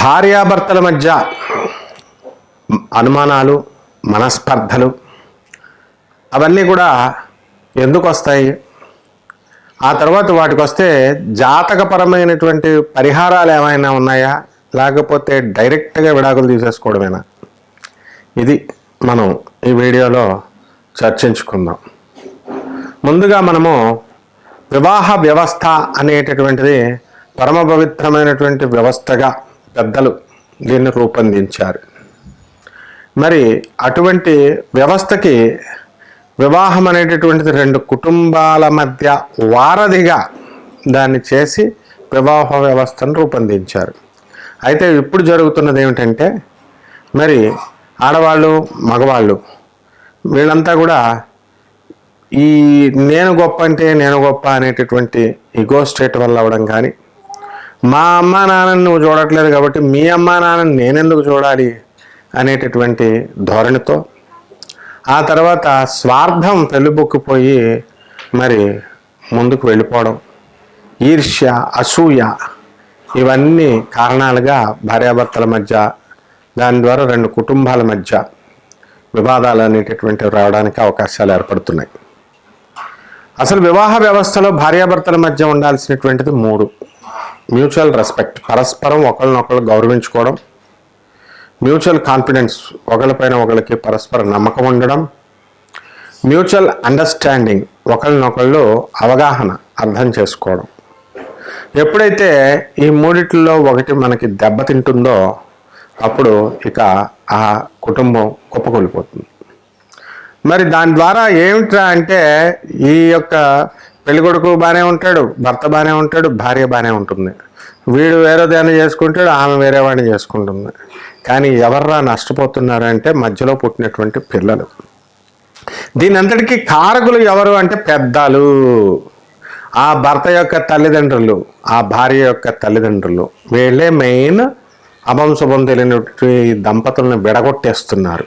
భార్యాభర్తల మధ్య అనుమానాలు మనస్పర్ధలు అవన్నీ కూడా ఎందుకు వస్తాయి? ఆ తర్వాత వాటికి వస్తే జాతకపరమైనటువంటి పరిహారాలు ఏమైనా ఉన్నాయా? లేకపోతే డైరెక్ట్గా విడాకులు తీసేసుకోవడమేనా? ఇది మనం ఈ వీడియోలో చర్చించుకుందాం. ముందుగా మనము వివాహ వ్యవస్థ అనేటటువంటిది పరమ పవిత్రమైనటువంటి వ్యవస్థగా పెద్దలు దీన్ని రూపొందించారు. మరి అటువంటి వ్యవస్థకి వివాహం అనేటటువంటిది రెండు కుటుంబాల మధ్య వారధిగా దాన్ని చేసి వివాహ వ్యవస్థను రూపొందించారు. అయితే ఇప్పుడు జరుగుతున్నది ఏమిటంటే మరి ఆడవాళ్ళు మగవాళ్ళు వీళ్ళంతా కూడా ఈ నేను గొప్ప అంటే నేను గొప్ప అనేటటువంటి ఇగో స్టేట్ వల్ల అవ్వడం కానీ మా అమ్మ నాన్నని నువ్వు చూడట్లేదు కాబట్టి మీ అమ్మ నాన్నని నేనెందుకు చూడాలి అనేటటువంటి ధోరణితో ఆ తర్వాత స్వార్థం పెళ్ళిబొక్కిపోయి మరి ముందుకు వెళ్ళిపోవడం ఈర్ష్య అసూయ ఇవన్నీ కారణాలుగా భార్యాభర్తల మధ్య దాని ద్వారా రెండు కుటుంబాల మధ్య వివాదాలు అనేటటువంటివి రావడానికి అవకాశాలు ఏర్పడుతున్నాయి. అసలు వివాహ వ్యవస్థలో భార్యాభర్తల మధ్య ఉండాల్సినటువంటిది మూడు. మ్యూచువల్ రెస్పెక్ట్ పరస్పరం ఒకరినొకరు గౌరవించుకోవడం మ్యూచువల్ కాన్ఫిడెన్స్ ఒకరిపైన ఒకరికి పరస్పర నమ్మకం ఉండడం మ్యూచువల్ అండర్స్టాండింగ్ ఒకరినొకళ్ళు అవగాహన అర్థం చేసుకోవడం. ఎప్పుడైతే ఈ మూడిట్లో ఒకటి మనకి దెబ్బతింటుందో అప్పుడు ఇక ఆ కుటుంబం కుప్పకూలిపోతుంది. మరి దాని ద్వారా ఏమిట్రా అంటే ఈ యొక్క పెళ్ళికొడుకు బాగానే ఉంటాడు భర్త బాగానే ఉంటాడు భార్య బాగానే ఉంటుంది. వీడు వేరే దాన్ని చేసుకుంటాడు ఆమె వేరే వాడిని చేసుకుంటుంది. కానీ ఎవర్రా నష్టపోతున్నారు అంటే మధ్యలో పుట్టినటువంటి పిల్లలు. దీని అంతటికీ కారకులు ఎవరు అంటే పెద్దలు. ఆ భర్త యొక్క తల్లిదండ్రులు ఆ భార్య యొక్క తల్లిదండ్రులు. వీళ్ళే మెయిన్ అభంశుభం తెలియనటువంటి దంపతులను విడగొట్టేస్తున్నారు.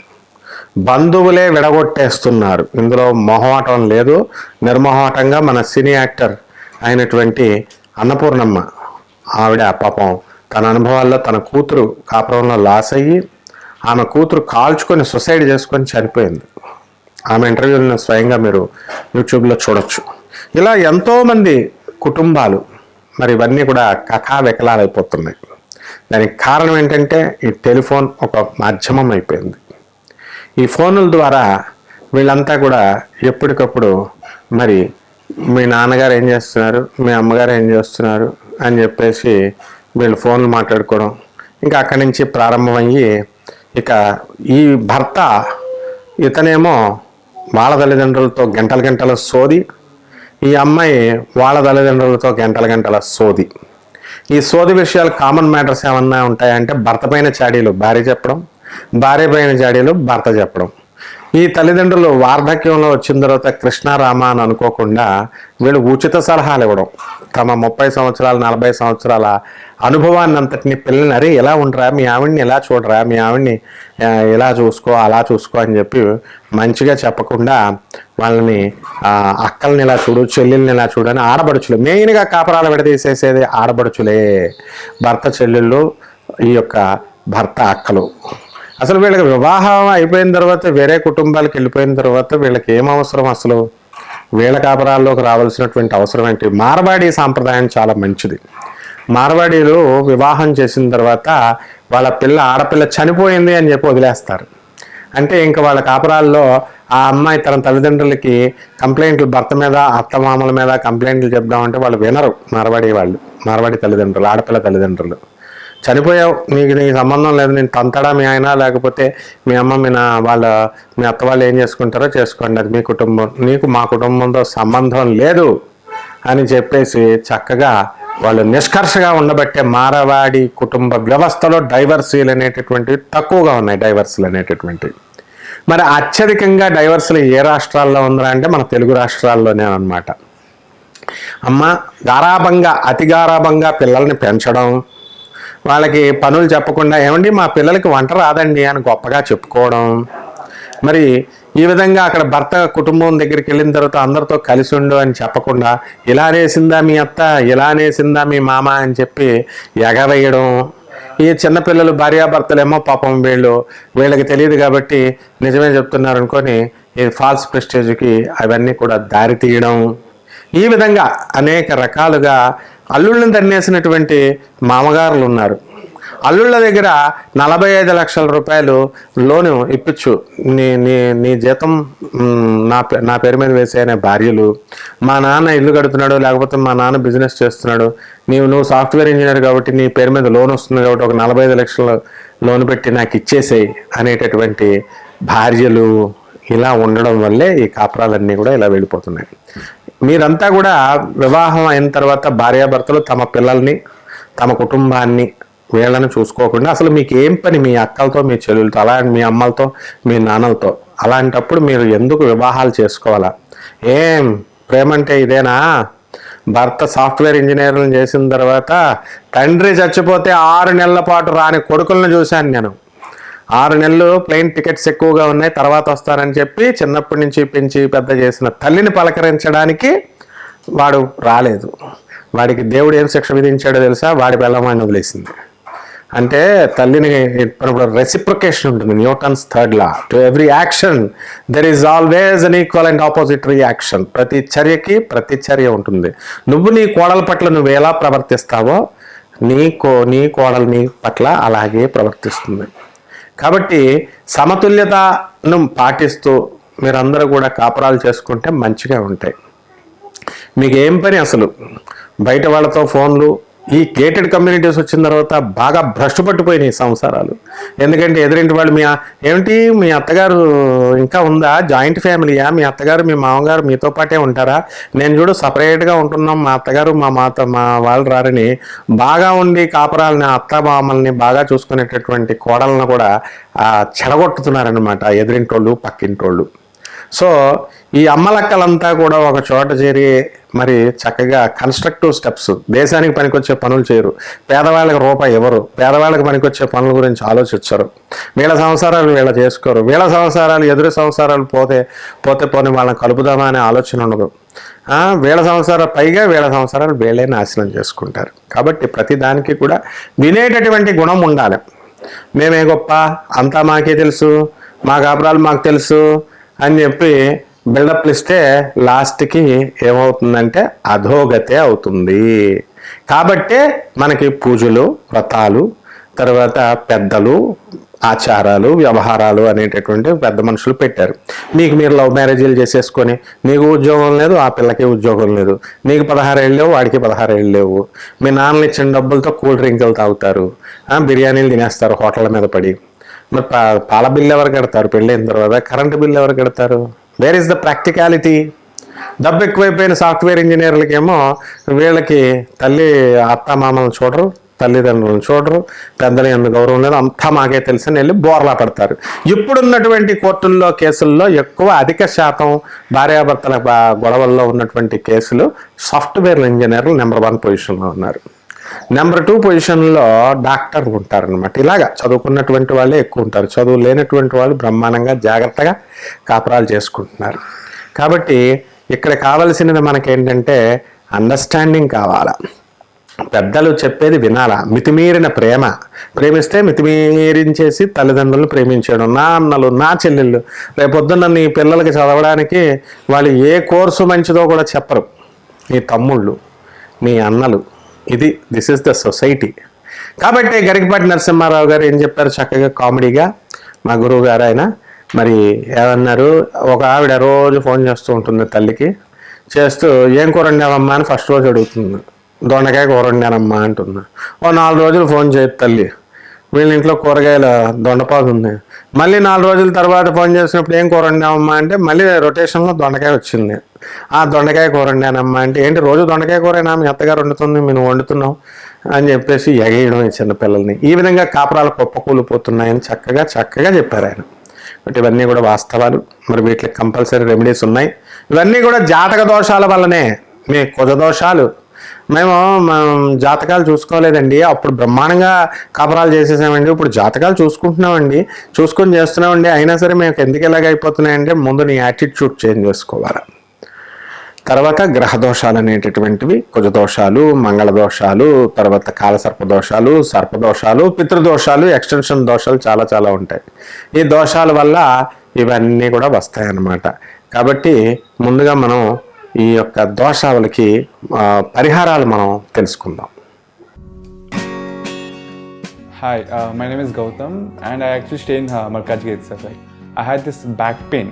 బంధువులే విడగొట్టేస్తున్నారు. ఇందులో మొహమాటం లేదు. నిర్మోహమాటంగా మన సినీ యాక్టర్ అయినటువంటి అన్నపూర్ణమ్మ ఆవిడ పాపం తన అనుభవాల్లో తన కూతురు కాపురంలో లాస్ అయ్యి ఆమె కూతురు కాల్చుకొని సొసైడ్ చేసుకొని చనిపోయింది. ఆమె ఇంటర్వ్యూలను స్వయంగా మీరు యూట్యూబ్లో చూడొచ్చు. ఇలా ఎంతోమంది కుటుంబాలు మరి ఇవన్నీ కూడా కకా వికలాలైపోతున్నాయి దానికి కారణం ఏంటంటే ఈ టెలిఫోన్ ఒక మాధ్యమం అయిపోయింది. ఈ ఫోనుల ద్వారా వీళ్ళంతా కూడా ఎప్పటికప్పుడు మరి మీ నాన్నగారు ఏం చేస్తున్నారు? మీ అమ్మగారు ఏం చేస్తున్నారు? అని చెప్పేసి వీళ్ళు ఫోన్లు మాట్లాడుకోవడం ఇంకా అక్కడి నుంచి ప్రారంభమయ్యి ఇక ఈ భర్త ఇతనేమో వాళ్ళ తల్లిదండ్రులతో గంటల గంటల సోది ఈ అమ్మాయి వాళ్ళ తల్లిదండ్రులతో గంటల గంటల సోది. ఈ సోది విషయాలు కామన్ మ్యాటర్స్ ఏమన్నా ఉంటాయంటే భర్త పైన చాడీలు భార్య చెప్పడం భార్య పైన జాడీలు భర్త చెప్పడం. ఈ తల్లిదండ్రులు వార్ధక్యంలో వచ్చిన తర్వాత కృష్ణారామ అని అనుకోకుండా వీళ్ళు ఉచిత సలహాలు ఇవ్వడం. తమ ముప్పై సంవత్సరాల నలభై సంవత్సరాల అనుభవాన్ని అంతటిని పిల్లల్ని అరే ఎలా ఉండరా మీ ఆవిడ్ని ఎలా చూడరా మీ ఆవిడ్ని ఎలా ఇలా చూసుకో అలా చూసుకో అని చెప్పి మంచిగా చెప్పకుండా వాళ్ళని అక్కల్ని ఇలా చూడు చెల్లెల్ని ఇలా చూడు అని ఆడబడుచులు. మెయిన్గా కాపరాలు విడదీసేసేది ఆడబడుచులే. భర్త చెల్లెళ్ళు ఈ యొక్క భర్త అక్కలు. అసలు వీళ్ళకి వివాహం అయిపోయిన తర్వాత వేరే కుటుంబాలకు వెళ్ళిపోయిన తర్వాత వీళ్ళకి ఏం అవసరం అసలు? వీళ్ళ కాపరాల్లోకి రావాల్సినటువంటి అవసరం ఏంటి? మార్వాడి సాంప్రదాయం చాలా మంచిది. మార్వాడీలు వివాహం చేసిన తర్వాత వాళ్ళ పిల్ల ఆడపిల్ల చనిపోయింది అని చెప్పి వదిలేస్తారు. అంటే ఇంకా వాళ్ళ కాపురాల్లో ఆ అమ్మాయి తన తల్లిదండ్రులకి కంప్లైంట్లు భర్త మీద అత్తమామల మీద కంప్లైంట్లు చెప్దామంటే వాళ్ళు వినరు. మార్వాడి వాళ్ళు మార్వాడి తల్లిదండ్రులు ఆడపిల్ల తల్లిదండ్రులు. చనిపోయావు నీకు సంబంధం లేదు నేను తంతడా మీ ఆయన లేకపోతే మీ అమ్మ మీ నా వాళ్ళ మీ అత్త వాళ్ళు ఏం చేసుకుంటారో చేసుకోండి. అది మీ కుటుంబం. నీకు మా కుటుంబంతో సంబంధం లేదు అని చెప్పేసి చక్కగా వాళ్ళు నిష్కర్షగా ఉండబట్టే మారవాడి కుటుంబ వ్యవస్థలో డైవర్సీలు అనేటటువంటివి తక్కువగా ఉన్నాయి డైవర్సీలు అనేటటువంటివి. మరి అత్యధికంగా డైవర్సీలు ఏ రాష్ట్రాల్లో ఉందా అంటే మన తెలుగు రాష్ట్రాల్లోనే అన్నమాట. అమ్మ గారాభంగా అతి గారాభంగా పిల్లల్ని పెంచడం వాళ్ళకి పనులు చెప్పకుండా ఏమండి మా పిల్లలకి వంట రాదండి అని గొప్పగా చెప్పుకోవడం. మరి ఈ విధంగా అక్కడ భర్త కుటుంబం దగ్గరికి వెళ్ళిన తర్వాత అందరితో కలిసి ఉండు అని చెప్పకుండా ఇలా నేసిందా మీ అత్త? ఇలా నేసిందా మీ మామ? అని చెప్పి ఎగవేయడం. ఈ చిన్నపిల్లలు భార్యాభర్తలేమో పాపం వీళ్ళు. వీళ్ళకి తెలియదు కాబట్టి నిజమే చెప్తున్నారు అనుకొని ఈ ఫాల్స్ ప్రెస్టేజ్కి అవన్నీ కూడా దారి తీయడం. ఈ విధంగా అనేక రకాలుగా అల్లుళ్ళని తన్నేసినటువంటి మామగారులు ఉన్నారు. అల్లుళ్ళ దగ్గర నలభై ఐదు లక్షల రూపాయలు లోను ఇప్పించు నీ నీ నీ జీతం నా పే- నా పేరు మీద వేసే అనే భార్యలు. మా నాన్న ఇల్లు కడుతున్నాడు లేకపోతే మా నాన్న బిజినెస్ చేస్తున్నాడు. నీవు నువ్వు సాఫ్ట్వేర్ ఇంజనీర్ కాబట్టి నీ పేరు మీద లోన్ వస్తుంది కాబట్టి ఒక నలభై ఐదు లక్షల లోన్ పెట్టి నాకు ఇచ్చేసేయి అనేటటువంటి భార్యలు ఇలా ఉండడం వల్లే ఈ కాపురాలన్నీ కూడా ఇలా వెళ్ళిపోతున్నాయి. మీరంతా కూడా వివాహం అయిన తర్వాత భార్యాభర్తలు తమ పిల్లల్ని తమ కుటుంబాన్ని వీళ్ళని చూసుకోకుండా అసలు మీకు ఏం పని మీ అక్కలతో మీ చెల్లెలతో అలా మీ అమ్మలతో మీ నాన్నలతో? అలాంటప్పుడు మీరు ఎందుకు వివాహాలు చేసుకోవాలా? ఏం? ప్రేమ అంటే ఇదేనా? భర్త సాఫ్ట్వేర్ ఇంజనీర్లను చేసిన తర్వాత తండ్రి చచ్చిపోతే ఆరు నెలల పాటు రాని కొడుకులను చూశాను నేను. ఆరు నెలలు ప్లేన్ టికెట్స్ ఎక్కువగా ఉన్నాయి తర్వాత వస్తానని చెప్పి చిన్నప్పటి నుంచి పెంచి పెద్ద చేసిన తల్లిని పలకరించడానికి వాడు రాలేదు. వాడికి దేవుడు ఏం శిక్ష విధించాడో తెలుసా? వాడి బెల్లమాన్ని వదిలేసింది. అంటే తల్లిని ఇప్పుడు రెసిప్రికేషన్ ఉంటుంది. Newton's third law to every action there is always an equal and opposite reaction ప్రతి చర్యకి ప్రతి చర్య ఉంటుంది. నువ్వు నీ కోడల పట్ల నువ్వు ఎలా ప్రవర్తిస్తావో నీ కో నీ కోడలు నీ పట్ల అలాగే ప్రవర్తిస్తుంది. కాబట్టి సమతుల్యతను పాటిస్తూ మీరందరూ కూడా కాపురాలు చేసుకుంటే మంచిగా ఉంటాయి. మీకు ఏం పని అసలు? బయట వాళ్ళతో ఫోన్లు ఈ గేటెడ్ కమ్యూనిటీస్ వచ్చిన తర్వాత బాగా భ్రష్టు పట్టిపోయినాయి సంసారాలు ఎందుకంటే ఎదురింటి వాళ్ళు మీ ఏమిటి? మీ అత్తగారు ఇంకా ఉందా? జాయింట్ ఫ్యామిలీయా? మీ అత్తగారు మీ మామగారు మీతో పాటే ఉంటారా? నేను చూడు సపరేట్గా ఉంటున్నాం. మా అత్తగారు మా మాత మా వాళ్ళు రారని బాగా ఉండి కాపురాలని అత్త మామల్ని బాగా చూసుకునేటటువంటి కోడలను కూడా ఆ, చెడగొట్టుతున్నారనమాట ఎదురింటోళ్ళు పక్కింటోళ్ళు. సో ఈ అమ్మలక్కలంతా కూడా ఒక చోట చేరి మరి చక్కగా కన్స్ట్రక్టివ్ స్టెప్స్ దేశానికి పనికొచ్చే పనులు చేయరు. పేదవాళ్ళకి రూపాయి ఇవ్వరు. పేదవాళ్ళకి పనికొచ్చే పనుల గురించి ఆలోచించరు. వీళ్ళ సంసారాలు వీళ్ళ చేసుకోరు. వీళ్ళ సంసారాలు ఎదురు సంసారాలు పోతే పోతే పోని వాళ్ళని కలుపుదామా అనే ఆలోచన ఉండదు. వీళ్ళ సంసారాలు పైగా వీళ్ళ సంవత్సరాలు వీళ్ళే నాశనం చేసుకుంటారు. కాబట్టి ప్రతి దానికి కూడా వినేటటువంటి గుణం ఉండాలి. మేమే గొప్ప? అంతా మాకే తెలుసు. మా కాపురాలు మాకు తెలుసు అని చెప్పి బిల్డప్లు ఇస్తే లాస్ట్కి ఏమవుతుందంటే అధోగతే అవుతుంది. కాబట్టే మనకి పూజలు వ్రతాలు తర్వాత పెద్దలు ఆచారాలు వ్యవహారాలు అనేటటువంటి పెద్ద మనుషులు పెట్టారు. మీకు మీరు లవ్ మ్యారేజీలు చేసేసుకొని నీకు ఉద్యోగం లేదు ఆ పిల్లకి ఉద్యోగం లేదు. నీకు పదహారు ఏళ్ళు లేవు వాడికి పదహారు ఏళ్ళు లేవు. మీ నాన్నలు ఇచ్చిన డబ్బులతో కూల్ డ్రింకులు తాగుతారు. బిర్యానీలు తినేస్తారు హోటళ్ళ మీద పడి. మరి పా- పాల బిల్లు ఎవరు కడతారు? పెళ్ళైన తర్వాత కరెంటు బిల్లు ఎవరు కడతారు? వేర్ ఇస్ ద ప్రాక్టికాలిటీ డబ్బు ఎక్కువైపోయిన సాఫ్ట్వేర్ ఇంజనీర్లకేమో వీళ్ళకి తల్లి అత్తమామలను చూడరు తల్లిదండ్రులను చూడరు పెద్దలు ఎందుకు గౌరవం లేదు అంతా మాకే తెలిసిన వెళ్ళి బోర్లా పడతారు. ఇప్పుడున్నటువంటి కోర్టుల్లో కేసుల్లో ఎక్కువ అధిక శాతం భార్యాభర్తల గొడవల్లో ఉన్నటువంటి కేసులు సాఫ్ట్వేర్ ఇంజనీర్లు నెంబర్ వన్ పొజిషన్లో ఉన్నారు. నెంబర్ టూ పొజిషన్లో డాక్టర్ ఉంటారనమాట ఇలాగా చదువుకున్నటువంటి వాళ్ళే ఎక్కువ ఉంటారు. చదువు లేనటువంటి వాళ్ళు బ్రహ్మాండంగా జాగ్రత్తగా కాపురాలు చేసుకుంటున్నారు. కాబట్టి ఇక్కడ కావలసినది మనకేంటంటే అండర్స్టాండింగ్ కావాలా. పెద్దలు చెప్పేది వినాలా. మితిమీరిన ప్రేమ. ప్రేమిస్తే మితిమీరించేసి తల్లిదండ్రులను ప్రేమించడం. నా అన్నలు నా చెల్లెళ్ళు రేపొద్దున్న నీ పిల్లలకి చదవడానికి వాళ్ళు ఏ కోర్సు మంచిదో కూడా చెప్పరు. నీ తమ్ముళ్ళు మీ అన్నలు ఇది దిస్ ఇస్ ద సొసైటీ కాబట్టి గరికపాటి నరసింహారావు గారు ఏం చెప్పారు? చక్కగా కామెడీగా మా గురువు గారు ఆయన మరి ఏమన్నారు? ఒక ఆవిడ రోజు ఫోన్ చేస్తూ ఉంటుంది తల్లికి. చేస్తూ ఏం కూర వండావమ్మా? అని ఫస్ట్ రోజు అడుగుతుంది. దొండకాయ కూర వండానమ్మా అంటుంది. ఓ నాలుగు రోజులు ఫోన్ చేయదు తల్లి. వీళ్ళ ఇంట్లో కూరగాయల దొండపాదు ఉంది. మళ్ళీ నాలుగు రోజుల తర్వాత ఫోన్ చేసినప్పుడు ఏం కూర వండామమ్మా అంటే మళ్ళీ రొటేషన్లో దొండకాయ వచ్చింది. ఆ దొండకాయ కూర వండానమ్మా అంటే ఏంటి రోజు దొండకాయ కూరైనా? మీ అత్తగారు వండుతుంది మేము వండుతున్నాం అని చెప్పేసి ఎగేయడం చిన్నపిల్లల్ని ఈ విధంగా కాపురాలు కుప్పకూలిపోతున్నాయని చక్కగా చక్కగా చెప్పారు ఆయన. బట్ ఇవన్నీ కూడా వాస్తవాలు. మరి వీటికి కంపల్సరీ రెమెడీస్ ఉన్నాయి. ఇవన్నీ కూడా జాతక దోషాల వల్లనే మీ కుజ దోషాలు మేము మనం జాతకాలు చూసుకోలేదండి. అప్పుడు బ్రహ్మాండంగా కాపురాలు చేసేసామండి. ఇప్పుడు జాతకాలు చూసుకుంటున్నామండి. చూసుకొని చేస్తున్నామండి. అయినా సరే మేము ఎందుకు ఇలాగ అయిపోతున్నాయంటే ముందు నీ యాటిట్యూడ్ చేంజ్ చేసుకోవాలి. తర్వాత గ్రహ దోషాలు అనేటటువంటివి కుజదోషాలు మంగళ దోషాలు తర్వాత కాలసర్ప దోషాలు సర్పదోషాలు పితృదోషాలు ఎక్స్టెన్షన్ దోషాలు చాలా చాలా ఉంటాయి. ఈ దోషాల వల్ల ఇవన్నీ కూడా వస్తాయన్నమాట. కాబట్టి ముందుగా మనం ఈ యొక్క దోషాలకి పరిహారాలు మనం తెలుసుకుందాం. Hi my name is Gautam and I actually stay in Markaz gate sir I had this back pain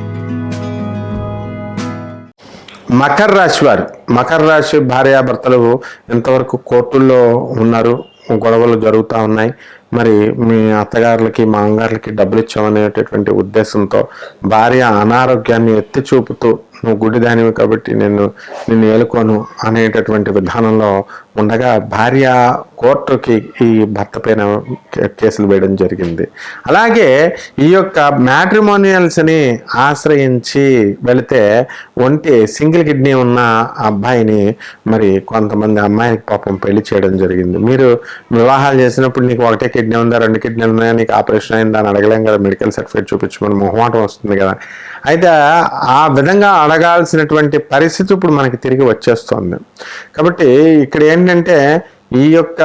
Makar రాశి వారు మకర రాశి భార్యాభర్తలు ఇంతవరకు కోర్టుల్లో ఉన్నారు? గొడవలు జరుగుతూ ఉన్నాయి. మరి మీ అత్తగారులకి మామగారులకి డబ్బులు ఇచ్చామనేటటువంటి ఉద్దేశంతో భార్య అనారోగ్యాన్ని ఎత్తి చూపుతూ నువ్వు గుడిదానివి కాబట్టి నేను నిన్ను ఏలుకోను అనేటటువంటి విధానంలో ఉండగా భార్య కోర్టుకి ఈ భర్త పైన కే- కేసులు వేయడం జరిగింది. అలాగే ఈ యొక్క మ్యాట్రిమోనియల్స్ని ఆశ్రయించి వెళితే ఒంటి సింగిల్ కిడ్నీ ఉన్న అబ్బాయిని మరి కొంతమంది అమ్మాయికి పాపం పెళ్ళి చేయడం జరిగింది. మీరు వివాహాలు చేసినప్పుడు నీకు ఒకటే కిడ్నీ ఉందా రెండు కిడ్నీలు ఉన్నాయా నీకు ఆపరేషన్ అయిందా అని అడగలేం కదా మెడికల్ సర్టిఫికేట్ చూపించమని మొహమాటం వస్తుంది కదా. అయితే ఆ విధంగా అడగాల్సినటువంటి పరిస్థితి ఇప్పుడు మనకి తిరిగి వచ్చేస్తుంది. కాబట్టి ఇక్కడ ఏం ఏంటంటే ఈ యొక్క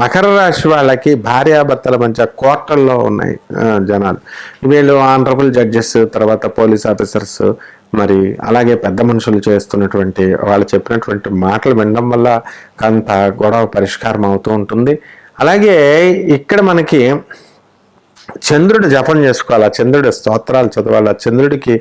మకర రాశి వాళ్ళకి భార్యాభర్తల మధ్య కోర్టల్లో ఉన్నాయి జనాలు. వీళ్ళు ఆనరబుల్ జడ్జెస్ తర్వాత పోలీస్ ఆఫీసర్స్ మరి అలాగే పెద్ద మనుషులు చేస్తున్నటువంటి వాళ్ళు చెప్పినటువంటి మాటలు వినడం వల్ల కొంత గొడవ పరిష్కారం అవుతూ ఉంటుంది. అలాగే ఇక్కడ మనకి చంద్రుడు జపం చేసుకోవాలా? చంద్రుడు చంద్రుడి స్తోత్రాలు చదవాలి? చంద్రుడికి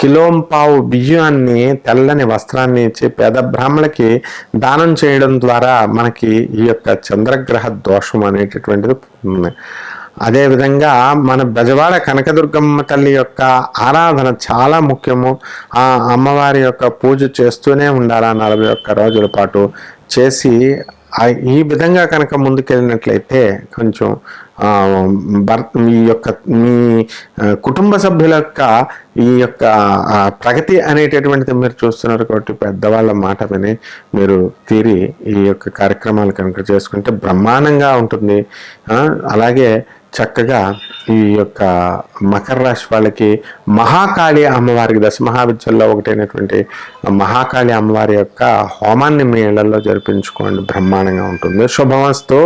కిలోంపావు బియ్యాన్ని తెల్లని వస్త్రాన్ని ఇచ్చి పేద బ్రాహ్మణులకి దానం చేయడం ద్వారా మనకి ఈ యొక్క చంద్రగ్రహ దోషం అనేటటువంటిది ఉంది అదేవిధంగా మన బెజవాడ కనకదుర్గమ్మ తల్లి యొక్క ఆరాధన చాలా ముఖ్యము. ఆ అమ్మవారి యొక్క పూజ చేస్తూనే ఉండాలి నలభై ఒక్క రోజుల పాటు? చేసి ఈ విధంగా కనుక ముందుకెళ్ళినట్లయితే కొంచెం మీ యొక్క మీ కుటుంబ సభ్యుల యొక్క ఈ యొక్క ప్రగతి అనేటటువంటిది మీరు చూస్తున్నారు కాబట్టి పెద్దవాళ్ళ మాట విని మీరు తీరి ఈ యొక్క కార్యక్రమాలు కనుక చేసుకుంటే బ్రహ్మాండంగా ఉంటుంది. అలాగే చక్కగా ఈ యొక్క మకర రాశి వాళ్ళకి మహాకాళి అమ్మవారికి దశ మహావిద్యల్లో ఒకటైనటువంటి మహాకాళి అమ్మవారి యొక్క హోమాన్ని మీ ఇళ్ళలో జరిపించుకోండి. బ్రహ్మాండంగా ఉంటుంది. శుభమస్తు.